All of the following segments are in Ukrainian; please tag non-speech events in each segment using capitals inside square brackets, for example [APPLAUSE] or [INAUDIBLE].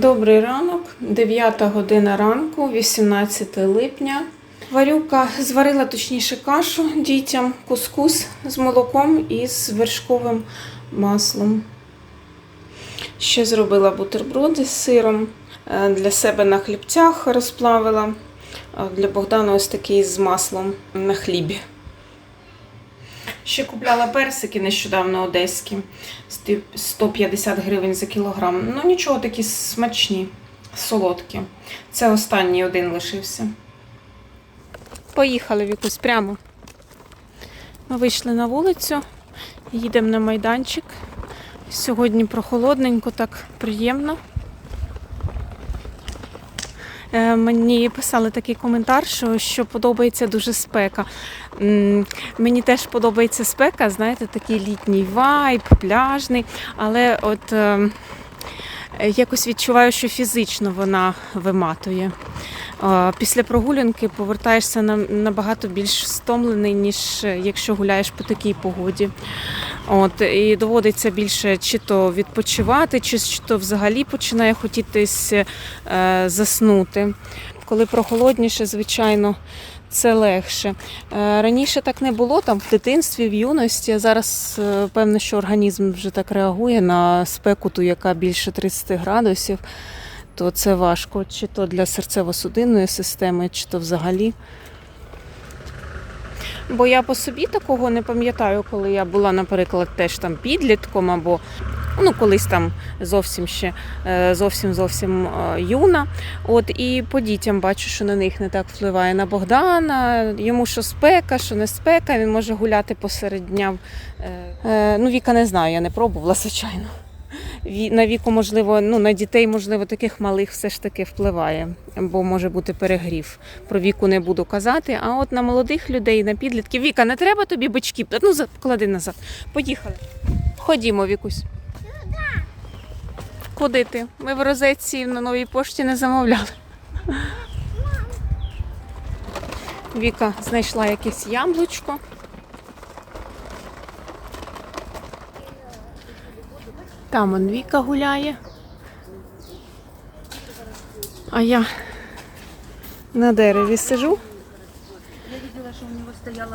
Добрий ранок, 9 година ранку, 18 липня. Варюка зварила точніше кашу дітям, кускус з молоком і з вершковим маслом. Ще зробила бутерброди з сиром. Е, Для себе на хлібцях розплавила. Для Богдана ось такий з маслом на хлібі. Ще купляла персики нещодавно одеські. 150 гривень за кілограм. Ну нічого, такі смачні, солодкі. Це останній один лишився. Поїхали в якусь прямо. Ми вийшли на вулицю, їдемо на майданчик. Сьогодні прохолодненько, так приємно. Е, Мені писали такий коментар, що, що подобається дуже спека. Мені теж подобається спека, знаєте, такий літній вайб, пляжний, але от е, якось відчуваю, що фізично вона виматує. Е, Після прогулянки повертаєшся на- набагато більш стомлений, ніж якщо гуляєш по такій погоді. От, і доводиться більше чи то відпочивати, чи, то взагалі починає хотітись е, заснути. Коли прохолодніше, звичайно, це легше. Е, Раніше так не було там в дитинстві, в юності. Зараз е, певно, що організм вже так реагує на спеку, ту, яка більше 30 градусів, то це важко, чи то для серцево-судинної системи, чи то взагалі. Бо я по собі такого не пам'ятаю, коли я була, наприклад, теж там підлітком або ну, колись там зовсім ще е, зовсім зовсім е, юна. От і по дітям бачу, що на них не так впливає на Богдана. Йому що спека, що не спека, він може гуляти посеред дня. Е, ну, Віка не знаю, я не пробувала, звичайно. На віку, можливо, ну на дітей, можливо, таких малих все ж таки впливає, бо може бути перегрів. Про віку не буду казати. А от на молодих людей, на підлітків, Віка, не треба тобі бички. Ну, клади назад. Поїхали. Ходімо, Вікусь. Куди ти? Ми в розетці на новій пошті не замовляли. Віка знайшла якесь яблучко. Там он Віка гуляє. А я на дереві сижу.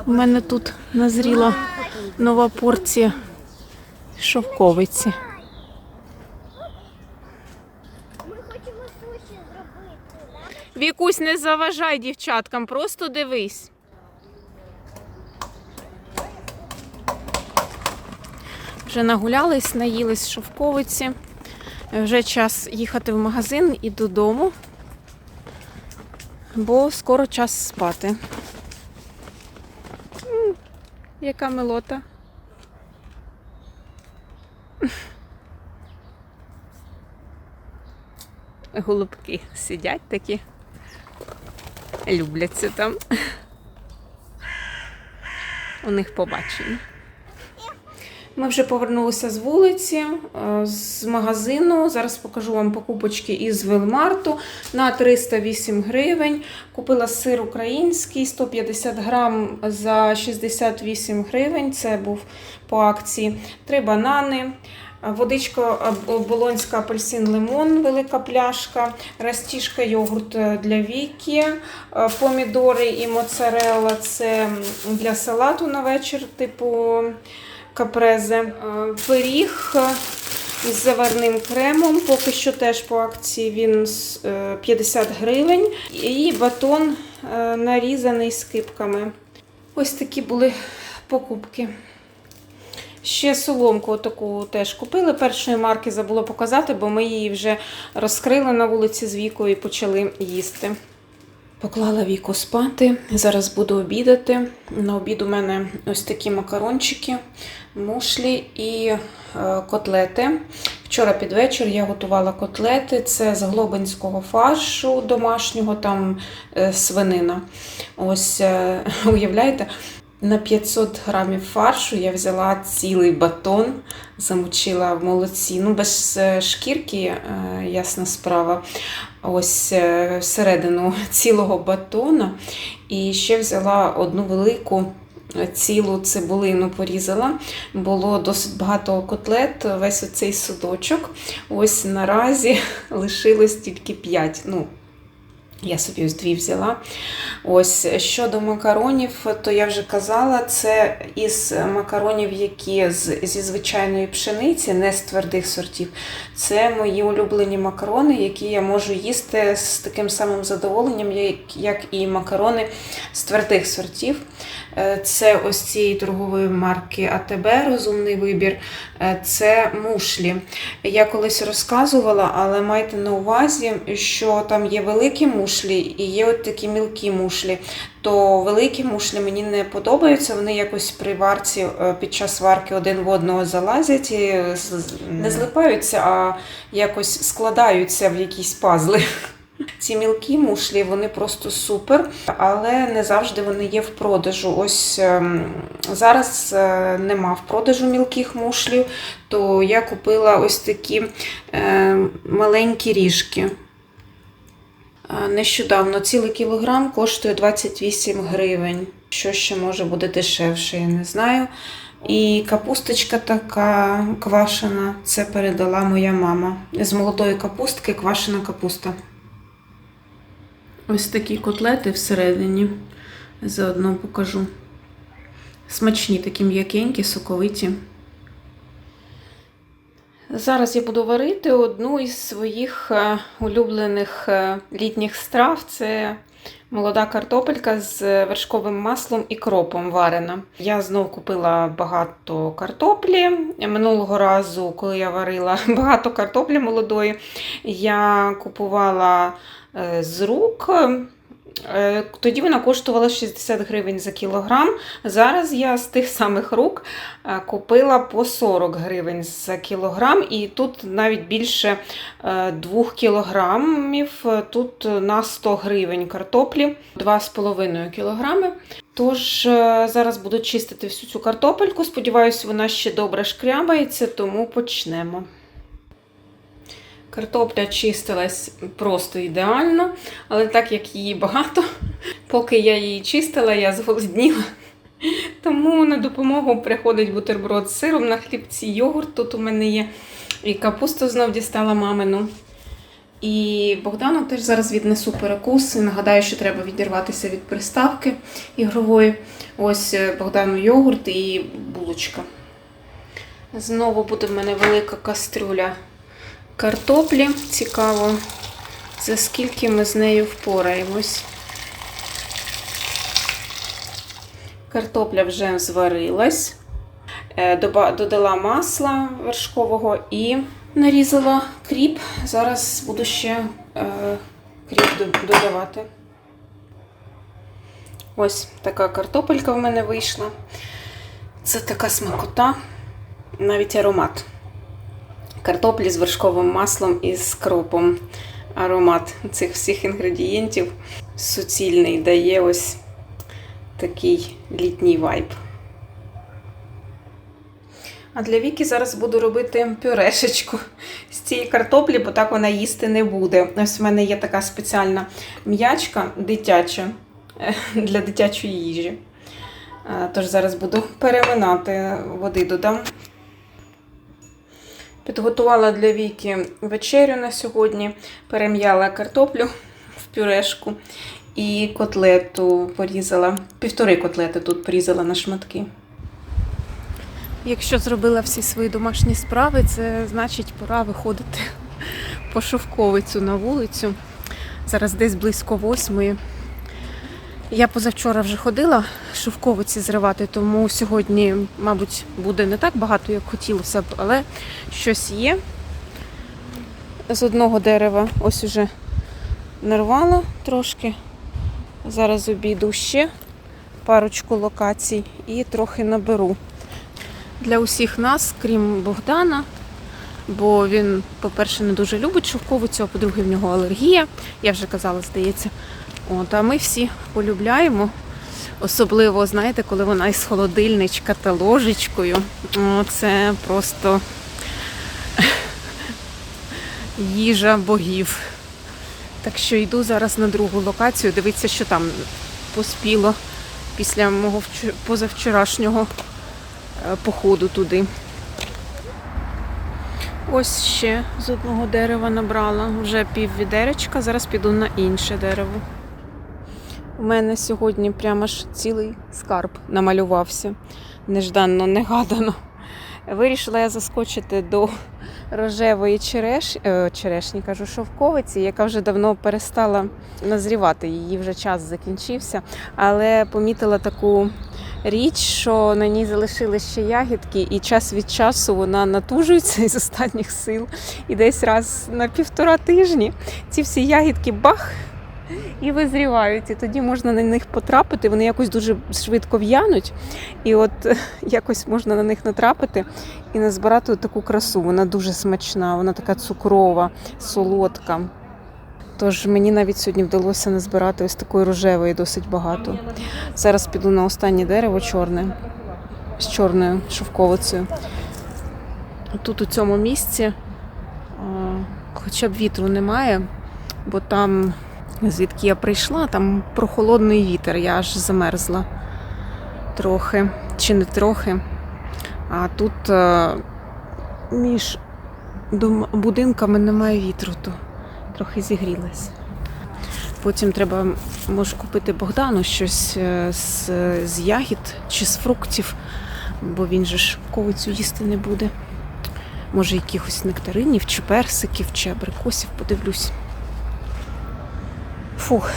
У мене тут назріла нова порція шовковиці. Вікусь, не заважай дівчаткам, просто дивись. Вже нагулялись, наїлись шовковиці. Вже час їхати в магазин і додому, бо скоро час спати. Яка милота. Голубки сидять такі. Любляться там. У них побачення. Ми вже повернулися з вулиці, е, з магазину. Зараз покажу вам покупочки із Велмарту на 308 гривень. Купила сир український 150 грам за 68 гривень. Це був по акції. Три банани. Водичка оболонська апельсин лимон, велика пляшка, растіжка йогурт для віки, е, помідори і моцарелла це для салату на вечір, типу капрезе. Е, Пиріг е, із заварним кремом, поки що теж по акції він е, 50 гривень. І батон е, нарізаний з кипками. Ось такі були покупки. Ще соломку таку теж купили. Першої марки забула показати, бо ми її вже розкрили на вулиці з вікою і почали їсти. Поклала віку спати. Зараз буду обідати. На обід у мене ось такі макарончики, мушлі і е, котлети. Вчора під вечір я готувала котлети. Це з глобинського фаршу домашнього, там е, свинина. Ось, е, [LAUGHS] уявляєте, на 500 грамів фаршу я взяла цілий батон, замочила в молоці. Ну, без е, шкірки, е, ясна справа. Ось е, всередину [LAUGHS] цілого батона. І ще взяла одну велику цілу цибулину порізала. Було досить багато котлет, весь оцей судочок. Ось наразі [LAUGHS] лишилось тільки 5. Ну, я собі ось дві взяла. Ось щодо макаронів, то я вже казала, це із макаронів, які з, зі звичайної пшениці, не з твердих сортів. Це мої улюблені макарони, які я можу їсти з таким самим задоволенням, як, як і макарони з твердих сортів. Е, Це ось цієї торгової марки АТБ, розумний вибір. Е, Це мушлі. Я колись розказувала, але майте на увазі, що там є великі мушлі і є от такі мілкі мушлі. То великі мушлі мені не подобаються, вони якось при варці е, під час варки один в одного залазять і не злипаються, а якось складаються в якісь пазли. Ці мілкі мушлі вони просто супер, але не завжди вони є в продажу. Ось ем, зараз е, нема в продажу мілких мушлів, то я купила ось такі е, маленькі ріжки. Е, Нещодавно цілий кілограм коштує 28 гривень. Що ще може буде дешевше, я не знаю. І капусточка така квашена, це передала моя мама. З молодої капустки квашена капуста. Ось такі котлети всередині. Заодно покажу. Смачні, такі м'якенькі, соковиті. Зараз я буду варити одну із своїх е, улюблених е, літніх страв. Це молода картопелька з вершковим маслом і кропом варена. Я знов купила багато картоплі. Минулого разу, коли я варила [LAUGHS] багато картоплі молодої, я купувала е, з рук. Е, Тоді вона коштувала 60 гривень за кілограм. Зараз я з тих самих рук е, купила по 40 гривень за кілограм, і тут навіть більше 2 кілограмів. Е, Тут на 100 гривень картоплі, 2,5 кілограми. Тож зараз буду чистити всю цю картопельку. Сподіваюсь, вона ще добре шкрябається, тому почнемо. Картопля чистилась просто ідеально, але так як її багато, [LAUGHS] поки я її чистила, я зголодніла. [LAUGHS] Тому на допомогу приходить бутерброд з сиром на хлібці, йогурт тут у мене є. І капусту знов дістала мамину. І Богдану теж зараз віднесу перекус. І нагадаю, що треба відірватися від приставки ігрової. Ось е, Богдану йогурт і булочка. Знову буде в мене велика кастрюля картоплі. Цікаво, за скільки ми з нею впораємось. Картопля вже зварилась. Е, Додала масла вершкового і нарізала кріп. Зараз буду ще е, кріп додавати. Ось така картопелька в мене вийшла. Це така смакота, навіть аромат картоплі з вершковим маслом і з кропом. Аромат цих всіх інгредієнтів суцільний дає ось такий літній вайб. А для Віки зараз буду робити пюрешечку з цієї картоплі, бо так вона їсти не буде. Ось в мене є така спеціальна м'ячка дитяча е, для дитячої їжі. Е, Тож зараз буду переминати, води додам. Підготувала для Віки вечерю на сьогодні, перем'яла картоплю в пюрешку і котлету порізала. Півтори котлети тут порізала на шматки. Якщо зробила всі свої домашні справи, це значить пора виходити [LAUGHS] по шовковицю на вулицю. Зараз десь близько восьмої. Я позавчора вже ходила шовковиці зривати, тому сьогодні, мабуть, буде не так багато, як хотілося б, але щось є. З одного дерева ось уже нарвала трошки. Зараз обійду ще парочку локацій і трохи наберу. Для усіх нас, крім Богдана, бо він, по-перше, не дуже любить шовковицю, а по-друге, в нього алергія. Я вже казала, здається. От, а ми всі полюбляємо. Особливо, знаєте, коли вона із холодильничка та ложечкою. Це просто їжа богів. Так що йду зараз на другу локацію, дивіться, що там поспіло після мого позавчорашнього е, походу туди. Ось ще з одного дерева набрала вже пів відеречка. Зараз піду на інше дерево. У мене сьогодні прямо ж цілий скарб намалювався. Нежданно, негадано. Вирішила я заскочити до рожевої череш... е, черешні, кажу, шовковиці, яка вже давно перестала назрівати. Її вже час закінчився. Але помітила таку річ, що на ній залишили ще ягідки, і час від часу вона натужується із останніх сил. І десь раз на півтора тижні ці всі ягідки бах. І визрівають, і тоді можна на них потрапити. Вони якось дуже швидко в'януть, і от [LAUGHS] якось можна на них натрапити і назбирати таку красу. Вона дуже смачна, вона така цукрова, солодка. Тож мені навіть сьогодні вдалося назбирати ось такої рожевої досить багато. Зараз піду на останнє дерево чорне з чорною шовковицею. Тут у цьому місці, хоча б вітру немає, бо там, звідки я прийшла, там прохолодний вітер, я аж замерзла трохи, чи не трохи. А тут е, між будинками немає вітру, то трохи зігрілась. Потім треба, може, купити Богдану щось е, з, з ягід чи з фруктів, бо він же ж ковицю їсти не буде. Може, якихось нектаринів, чи персиків, чи абрикосів, подивлюсь. Фух,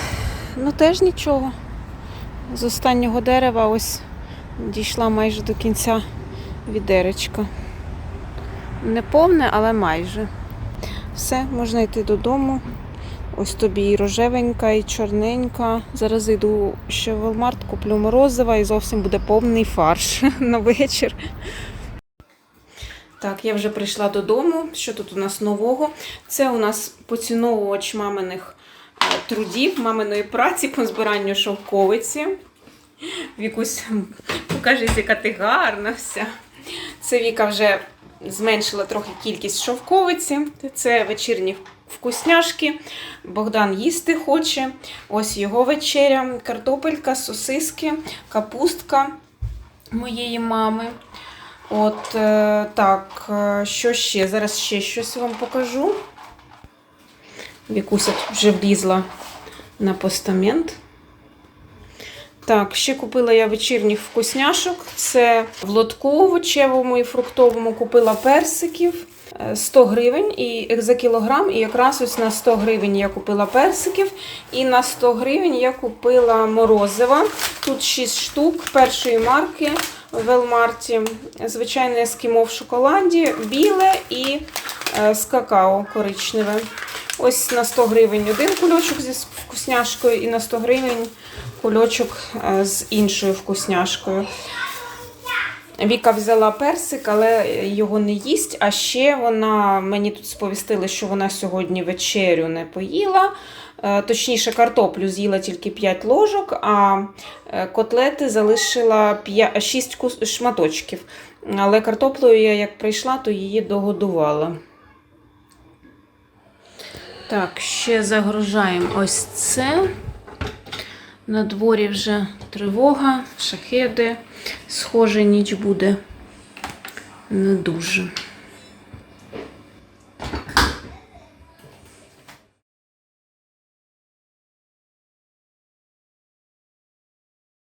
ну теж нічого. З останнього дерева ось дійшла майже до кінця відеречка. Не повне, але майже. Все, можна йти додому. Ось тобі і рожевенька, і чорненька. Зараз йду ще в Walmart, куплю морозива і зовсім буде повний фарш [LAUGHS] на вечір. Так, я вже прийшла додому. Що тут у нас нового? Це у нас поціновувач маминих е, трудів, маминої праці по збиранню шовковиці. Вікусь, покажись, яка ти гарна вся. Це Віка вже зменшила трохи кількість шовковиці. Це вечірні вкусняшки. Богдан їсти хоче. Ось його вечеря. Картопелька, сосиски, капустка моєї мами. От е, так, е, що ще? Зараз ще щось вам покажу. Вікуся вже влізла на постамент. Так, ще купила я вечірніх вкусняшок. Це в лотку овочевому і фруктовому купила персиків. е, 100 гривень і за кілограм, і якраз ось на 100 гривень я купила персиків, і на 100 гривень я купила морозива. Тут 6 штук першої марки в Велмарті. Звичайне ескімо в шоколаді, біле і е, з какао коричневе. Ось на 100 гривень один кульочок зі вкусняшкою, і на 100 гривень кульочок е, з іншою вкусняшкою. Віка взяла персик, але його не їсть. А ще вона мені тут сповістили, що вона сьогодні вечерю не поїла. Е, Точніше, картоплю з'їла тільки 5 ложок, а е, котлети залишила 6 шматочків. Але картоплею я як прийшла, то її догодувала. Так, ще загружаємо ось це. На дворі вже тривога, шахеди. Схоже, ніч буде не дуже.